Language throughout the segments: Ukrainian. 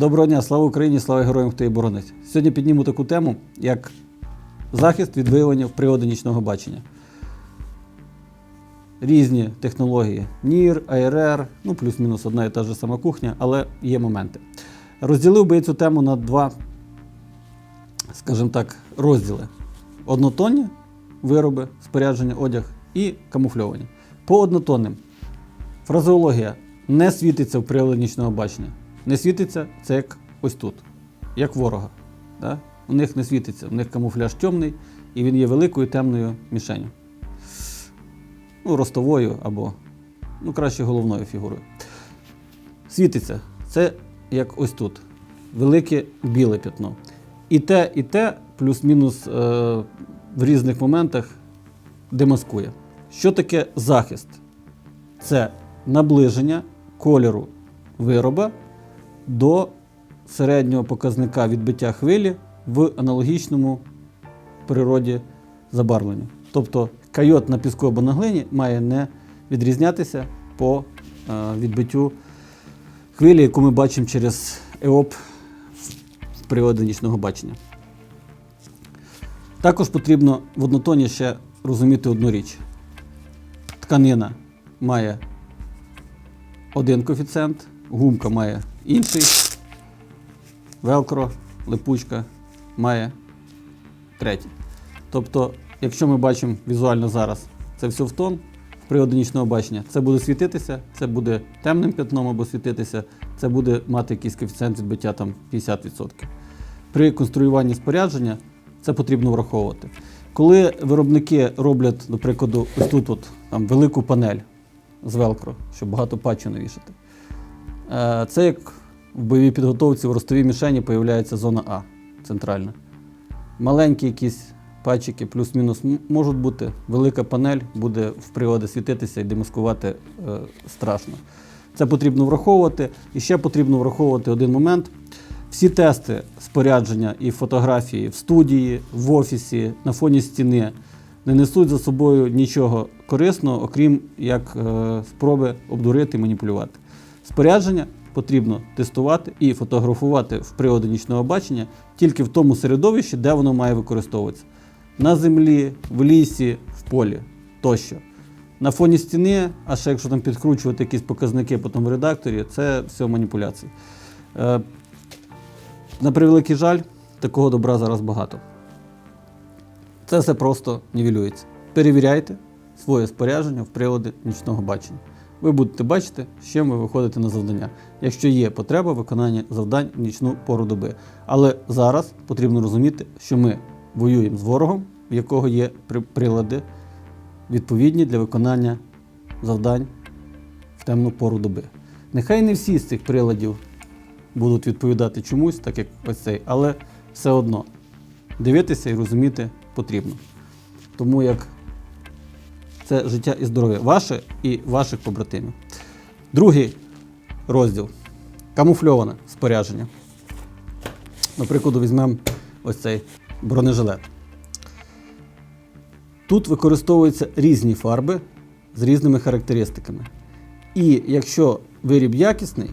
Доброго дня, слава Україні, слава героям, хто її боронить. Сьогодні підніму таку тему, як захист від виявлення в прилади нічного бачення. Різні технології НІР, АРР, ну плюс-мінус одна і та ж сама кухня, але є моменти. Розділив би я цю тему на два, скажімо так, розділи: однотонні вироби, спорядження, одяг і камуфльовані. По однотонним. Фразеологія не світиться в приладі нічного бачення. Не світиться це як ось тут, як ворога. Да? У них не світиться, у них камуфляж темний, і він є великою темною мішенью. Ну, ростовою або, ну, краще головною фігурою. Світиться це як ось тут. Велике біле пятно. І те, і те, плюс-мінус е, в різних моментах демаскує. Що таке захист? Це наближення кольору вироба до середнього показника відбиття хвилі в аналогічному природі забарвленню. Тобто кайот на піску або на глині має не відрізнятися по е, відбиттю хвилі, яку ми бачимо через ЕОП в приладі нічного бачення. Також потрібно в однотоні ще розуміти одну річ. Тканина має один коефіцієнт, гумка має інший, велкро, липучка має третій. Тобто, якщо ми бачимо візуально зараз це все в тон, в приладі нічного бачення, це буде світитися, це буде темним пятном або світитися, це буде мати якийсь коефіцієнт відбиття там 50%. При конструюванні спорядження це потрібно враховувати. Коли виробники роблять, до прикладу, ось тут от, там, велику панель з велкро, щоб багато патчу навішати, це як в бойовій підготовці в ростовій мішені появляється зона А центральна. Маленькі якісь патчики, плюс-мінус можуть бути. Велика панель буде в приладі світитися і демаскувати е, страшно. Це потрібно враховувати. І ще потрібно враховувати один момент. Всі тести спорядження і фотографії в студії, в офісі, на фоні стіни не несуть за собою нічого корисного, окрім як е, спроби обдурити і маніпулювати. Спорядження потрібно тестувати і фотографувати в приладі нічного бачення тільки в тому середовищі, де воно має використовуватися. На землі, в лісі, в полі тощо. На фоні стіни, а ще якщо там підкручувати якісь показники потім в редакторі, це все маніпуляції. Е, на превеликий жаль, такого добра зараз багато. Це все просто нівелюється. Перевіряйте своє спорядження в приладі нічного бачення. Ви будете бачити, з чим ви виходите на завдання, якщо є потреба виконання завдань в нічну пору доби. Але зараз потрібно розуміти, що ми воюємо з ворогом, в якого є прилади відповідні для виконання завдань в темну пору доби. Нехай не всі з цих приладів будуть відповідати чомусь, так як ось цей, але все одно дивитися і розуміти потрібно. Тому як це життя і здоров'я ваше і ваших побратимів. Другий розділ камуфльоване спорядження. Наприклад, візьмемо ось цей бронежилет. Тут використовуються різні фарби з різними характеристиками. І якщо виріб якісний,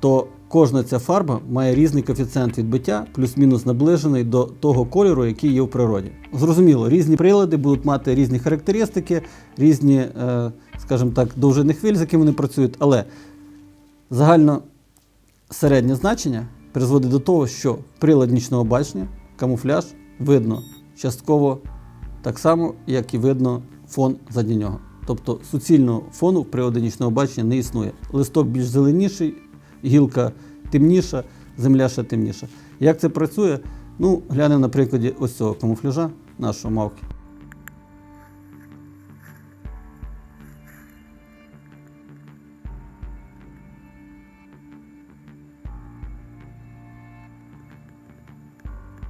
то кожна ця фарба має різний коефіцієнт відбиття, плюс-мінус наближений до того кольору, який є в природі. Зрозуміло, різні прилади будуть мати різні характеристики, різні, е, скажімо так, довжини хвиль, з якими вони працюють, але загально середнє значення призводить до того, що прилад нічного бачення, камуфляж видно частково так само, як і видно фон задні нього. Тобто суцільного фону в приладі нічного бачення не існує. Листок більш зеленіший, гілка темніша, земля ще темніша. Як це працює? Ну, глянемо на прикладі ось цього камуфляжа нашого мавки.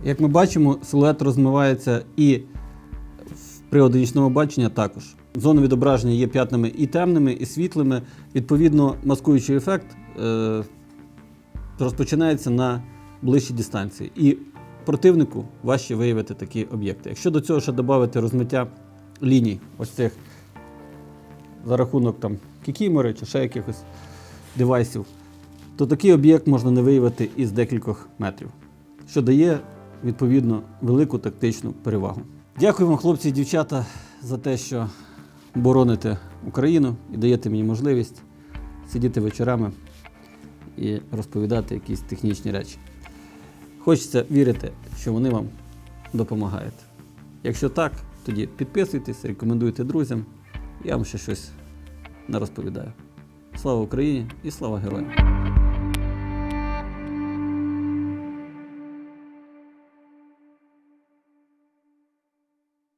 Як ми бачимо, силует розмивається і в приладі нічного бачення також. Зони відображення є п'ятнами і темними, і світлими. Відповідно, маскуючий ефект е, розпочинається на ближчій дистанції. І противнику важче виявити такі об'єкти. Якщо до цього ще додати розмиття ліній, ось цих за рахунок там кікімори чи ще якихось девайсів, то такий об'єкт можна не виявити із декількох метрів, що дає відповідно велику тактичну перевагу. Дякую вам, хлопці і дівчата, за те, що бороните Україну і даєте мені можливість сидіти вечорами і розповідати якісь технічні речі. Хочеться вірити, що вони вам допомагають. Якщо так, тоді підписуйтесь, рекомендуйте друзям, я вам ще щось не розповідаю. Слава Україні і слава героям!